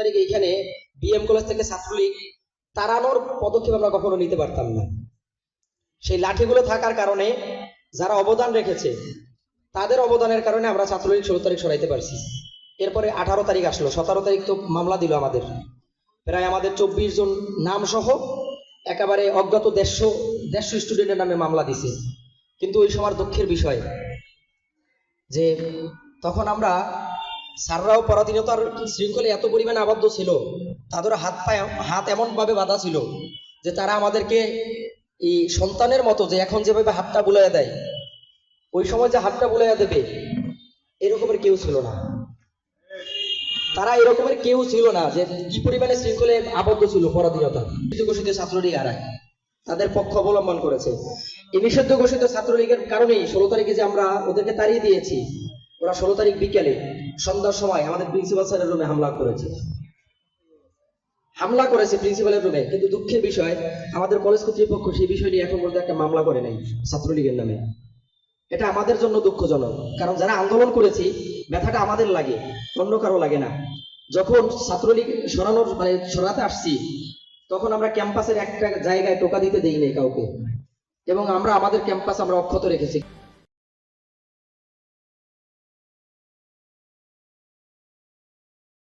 তারিখ এইখানে BM college থেকে ছাত্রলীগ তাড়ানোর পদক্ষেপ আমরা কখনো নিতে পারতাম না। সেই লাঠিগুলো থাকার কারণে যারা অবদান রেখেছে, তাদের অবদানের কারণে আমরা ছাত্রলীগ ষোলো তারিখ সরাইতে পারছি। এরপরে আঠারো তারিখ আসলো, সতেরো তারিখ তো মামলা দিল আমাদের। প্রায় আমাদের চব্বিশ জন নাম সহ একেবারে অজ্ঞাত দেড়শো দেড়শো স্টুডেন্টের নামে মামলা দিছে। কিন্তু ওই সময় দুঃখের বিষয় যে তখন আমরা স্যাররাও পরাধীনতার শৃঙ্খলে এত পরিমাণে আবদ্ধ ছিল, তাদের হাত পায়ে, হাত এমনভাবে বাঁধা ছিল যে তারা আমাদেরকে এই সন্তানের মতো যে এখন যেভাবে হাতটা বুলাইয়া দেয়, ওই সময় যে হাতটা বুলাইয়া দেবে, এরকমের কেউ ছিল না। তারা এরকমের কেউ ছিল না যে কি পরিমাণে শৃঙ্খলে আবদ্ধ ছিল পরাধীনতা। ঘোষিত ছাত্রলীগ আড়াই তাদের পক্ষ অবলম্বন করেছে। এই নিষিদ্ধ ঘোষিত ছাত্রলীগের কারণেই ষোলো তারিখে যে আমরা ওদেরকে তাড়িয়ে দিয়েছি ওরা ষোলো তারিখ বিকেলে সন্ধ্যার সময় আমাদের প্রিন্সিপাল স্যারের রুমে হামলা করেছে। হামলা করেছে প্রিন্সিপালের রুমে কিন্তু দুঃখের বিষয়, আমাদের কলেজ কর্তৃপক্ষ সেই বিষয় নিয়ে এখন পর্যন্ত একটা মামলা করে নাই ছাত্রলীগের নামে। এটা আমাদের জন্য দুঃখজনক, কারণ যারা আন্দোলন করেছি, ব্যথাটা আমাদের লাগে, অন্য কারও লাগে না। যখন ছাত্রলীগ সরানোর মানে সরাতে আসছি, তখন আমরা ক্যাম্পাসের একটা জায়গায় টোকা দিতে দেই নাই কাউকে। এবং আমরা, আমাদের ক্যাম্পাস আমরা অক্ষত রেখেছি।